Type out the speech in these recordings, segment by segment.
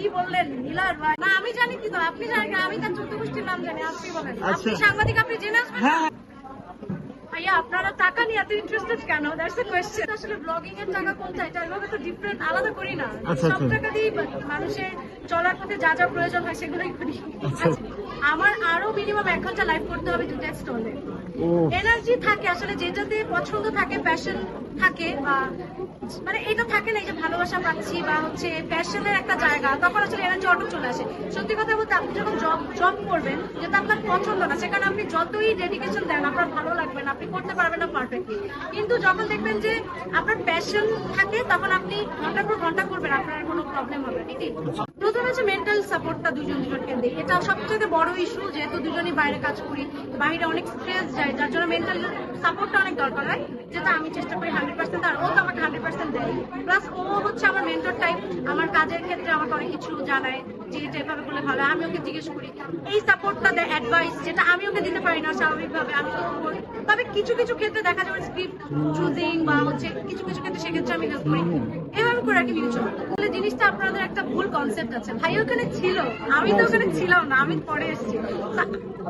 কি বললেন? নীলার ভাই। না আমি জানি কি তো আপনি জানেন আমি তার নাম জানি আপনি বলেন। আপনি আচ্ছা। সাংবাদিক আপনি জেনে আসবেন হ্যাঁ ভাইয়া আপনারা টাকা নিয়ে এত ইন্টারেস্টেড কেন? দ্যাটস কোয়েশ্চেন আসলে ব্লগিং এর টাকা কোনটা? এটা এভাবে তো ডিফারেন্ট আলাদা করি না। আচ্ছা, সব আচ্ছা। টাকা দিয়ে মানুষের চলার পথে যা যা প্রয়োজন হয় সেগুলোই করি। আমার আরও মিনিমাম এক ঘণ্টা লাইভ করতে হবে দুটা স্টলে এনার্জি থাকে, আসলে যেটাতে পছন্দ থাকে প্যাশন থাকে, বা মানে এটা থাকে না যে ভালোবাসা পাচ্ছি, বা হচ্ছে প্যাশনের একটা জায়গা, তখন আসলে এনার্জি অটো চলে আসে। সত্যি কথা বলতে, আপনি যখন জব জব করবেন, যেটা আপনার পছন্দ না, সেখানে আপনি যতই ডেডিকেশন দেন, আপনার ভালো লাগবে না, আপনি করতে পারবেন না পারফেক্টলি কিন্তু যখন দেখবেন যে আপনার প্যাশন থাকে, তখন আপনি ঘণ্টার পর ঘণ্টা করবেন, আপনার কোনো প্রবলেম হবে না প্রথমে হচ্ছে মেন্টাল সাপোর্টটা দুজন দুজনকে দিই এটা সবচেয়ে বড় ইস্যু যেহেতু দুজনই বাইরে কাজ করি বাইরে অনেক স্ট্রেস যায়, যার জন্য মেন্টাল সাপোর্টটা অনেক দরকার হয়, যেটা আমি চেষ্টা করি হান্ড্রেড পার্সেন্ট আর ও তো আমাকে হান্ড্রেড পার্সেন্ট দেয় প্লাস ও হচ্ছে আমার মেন্টর টাইপ আমার কাজের ক্ষেত্রে আমাকে অনেক কিছু জানায় যে এটা এভাবে বলে ভালো আমি ওকে জিজ্ঞেস করি। এই সাপোর্টটা দেয় অ্যাডভাইস যেটা আমি ওকে দিতে পারি না স্বাভাবিকভাবে আমি তবে কিছু কিছু ক্ষেত্রে দেখা যাবে স্ক্রিপ্ট চুজিং বা হচ্ছে কিছু কিছু ক্ষেত্রে সেক্ষেত্রে আমি হেল্প করি। এভাবে করে আর কি তাহলে জিনিসটা আপনাদের একটা ভুল কনসেপ্ট আছে। ভাই ওখানে ছিল। আমি তো ওখানে ছিলাম না আমি পরে এসেছি।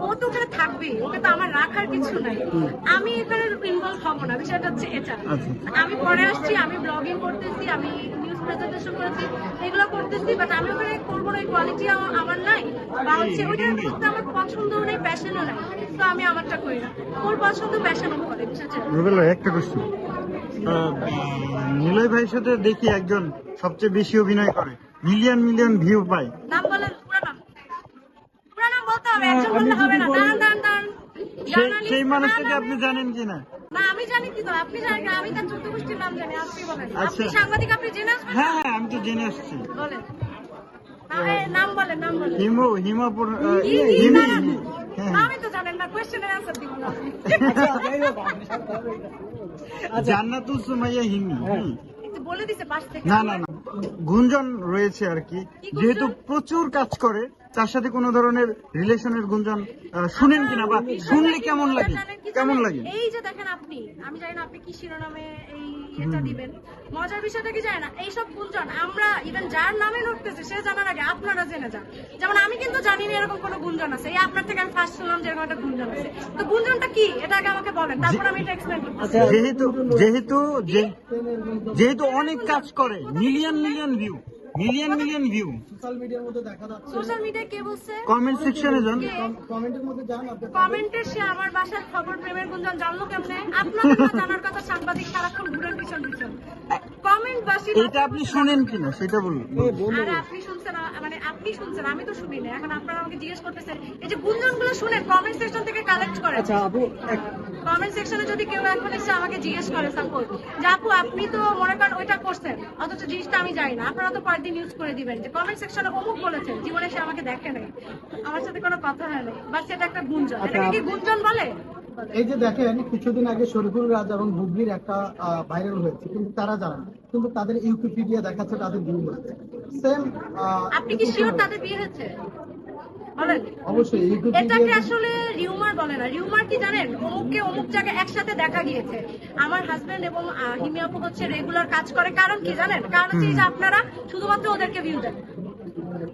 ও তো ওখানে থাকবেই ওকে তো আমার রাখার কিছু নাই। আমি এখানে ইনভলভ হব না বিষয়টা হচ্ছে এটা। আচ্ছা। আমি পরে আসছি আমি ব্লগিং করতেছি আমি প্রেজেন্টেশন করেছি এগুলো করতেছি বাট আমি ওখানে করব না কোয়ালিটি আমার নাই। বা হচ্ছে ওইটা করতে আমার পছন্দ নেই প্যাশনও নাই। তো আমি আমারটা করি না। ওর পছন্দ প্যাশন করে রুবেল ভাই, একটা কোশ্চেন নিলয় ভাইয়ের সাথে দেখি একজন সবচেয়ে বেশি অভিনয় করে। মিলিয়ন মিলিয়ন ভিউ পায়। নাম বলেন পুরো নাম। পুরো নাম বলতে হবে একজন বললে হবে না। দাঁড়ান দাঁড়ান দাঁড়ান। সেই মানুষটাকে আপনি জানেন কিনা? না আমি জানি কি তো আপনি জানেন আমি তার চোদ্দ গোষ্ঠীর নাম জানি আপনি বলেন। আপনি। সাংবাদিক আপনি জেনে আসবেন? হ্যাঁ হ্যাঁ আমি তো জেনে আসছি। বলেন। নাম বলেন নাম বলেন। হিম হিমাপুর আহ, কি, কি, হিমি না, না, হিমি। হ্যাঁ আমি তো জানেন না কোয়েশ্চেনের অ্যান্সার দিব না। জান্নাতুল সুমাইয়া হিমি। একটু বলে দিছে পাশ থেকে না না না। গুঞ্জন রয়েছে আর কি। যেহেতু প্রচুর কাজ করে তার সাথে কোনো ধরনের রিলেশনের গুঞ্জন শুনেন কিনা বা শুনলে কেমন লাগে? কেমন লাগে? এই যে দেখেন আপনি আমি জানি না আপনি কি শিরোনামে এই এটা দিবেন। মজার বিষয়টা কি জানেন এইসব গুঞ্জন আমরা ইভেন যার নামে লড়তেছে সে জানার আগে আপনারা জেনে যান। যেমন আমি কিন্তু জানি না এরকম কোনো গুঞ্জন আছে। এই আপনার থেকে আমি ফার্স্ট শুনলাম যে এরকম একটা গুঞ্জন আছে। তো গুঞ্জনটা কি? এটা আগে আমাকে বলেন তারপর আমি এটা এক্সপ্লেন করব যেহেতু যেহেতু যেহেতু অনেক কাজ করে million million view million million view social মিডিয়ার মধ্যে দেখা যাচ্ছে। সোশ্যাল মিডিয়ায় কে বলছে? কমেন্ট সেকশনে যান। কমেন্টের মধ্যে যান আপনি কমেন্টে সে আমার বাসার খবর প্রেমের গুঞ্জন জানলো কেমনে? আপনাদের তো জানার কথা সাংবাদিক সারাক্ষণ ঘুরেন পিছন পিছন। এটা আপনি শুনেন কিনা সেটা বলুন। আর আপনি শুনছেন মানে আপনি শুনছেন আমি তো শুনি না। এখন আপনারা আমাকে জিজ্ঞেস করতেছেন এই যে গুঞ্জন শুনেন কমেন্ট সেকশন থেকে কালেক্ট করেন। আচ্ছা আপু কমেন্ট সেকশনে যদি কেউ এখন এসে আমাকে জিজ্ঞেস করে সাপোজ যে আপু আপনি তো মনে করেন ওইটা করছেন অথচ জিনিসটা আমি জানি না। আপনারা তো পরের দিন ইউজ করে দিবেন। যে কমেন্ট সেকশনে অমুক বলেছেন জীবনে সে আমাকে দেখে নাই। আমার সাথে কোনো কথা হয় না বাট সেটা একটা গুঞ্জন। এটাকে কি গুঞ্জন বলে? এই যে দেখেন কিছুদিন আগে শরীফুল রাজ এবং বুবলির একটা ভাইরাল হয়েছে কিন্তু তারা জানেন কিন্তু তাদের ইউকিপিডিয়া দেখাচ্ছে তাদের বিয়ে হয়েছে সেম আপনি কি শিওর তাদের বিয়ে হয়েছে? অবশ্যই এটাকে আসলে রিউমার বলে না? রিউমার কি জানেন? অমুককে অমুক জায়গায় একসাথে দেখা গিয়েছে। আমার হাজবেন্ড এবং হচ্ছে রেগুলার কাজ করে। কারণ কি জানেন? কারণ হচ্ছে এই যে আপনারা শুধুমাত্র ওদেরকে ভিউ দেন।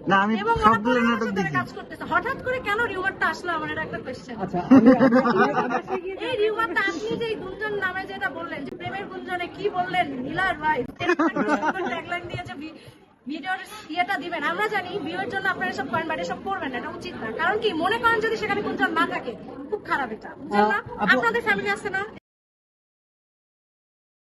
না আমি সবগুলো নাটক দেখি। কাজ করতেছে। হঠাৎ করে কেন রিউমারটা আসলো আমার এটা একটা কোয়েশ্চেন আচ্ছা এই রিউমারটা আপনি যে গুঞ্জন নামে যেটা বললেন যে প্রেমের গুঞ্জনে কি বললেন নীলার ভাই ট্যাগলাইন দিয়ে যে ভিডিওর ইয়েটা দিবেন। আমরা জানি ভিউয়ের জন্য আপনারা সব করেন বাট এসব করবেন না এটা উচিত না। কারণ কি মনে করেন যদি সেখানে গুঞ্জন না থাকে খুব খারাপ এটা। বুঝলেন না? আপনাদের ফ্যামিলি আছে না?